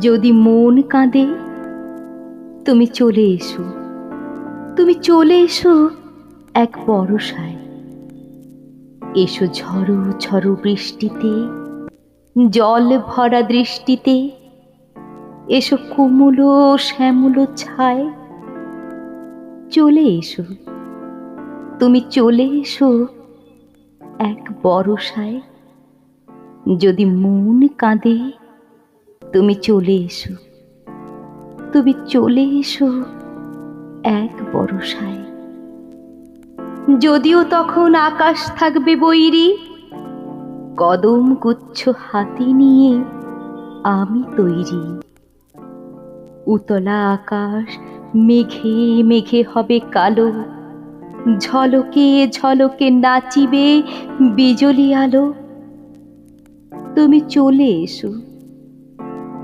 যদি মন কাঁদে, তুমি চলে এসো। তুমি চলে এসো এক বরসায়। এসো ঝড়ো ঝড়ো বৃষ্টিতে, জল ভরা দৃষ্টিতে। এসো কুমুলো শ্যামলো ছায়। চলে এসো। তুমি চলে এসো এক বরসায়। যদি মন কাঁদে তুমি চলে এসো। তুমি চলে এসো এক বরসায়। যদিও তখন আকাশ থাকবে বৈরি, কদম গুচ্ছ হাতে নিয়ে আমি তৈরি। উতলা আকাশ মেঘে মেঘে হবে কালো, ঝলকে ঝলকে নাচিবে বিজলি আলো। তুমি চলে এসো।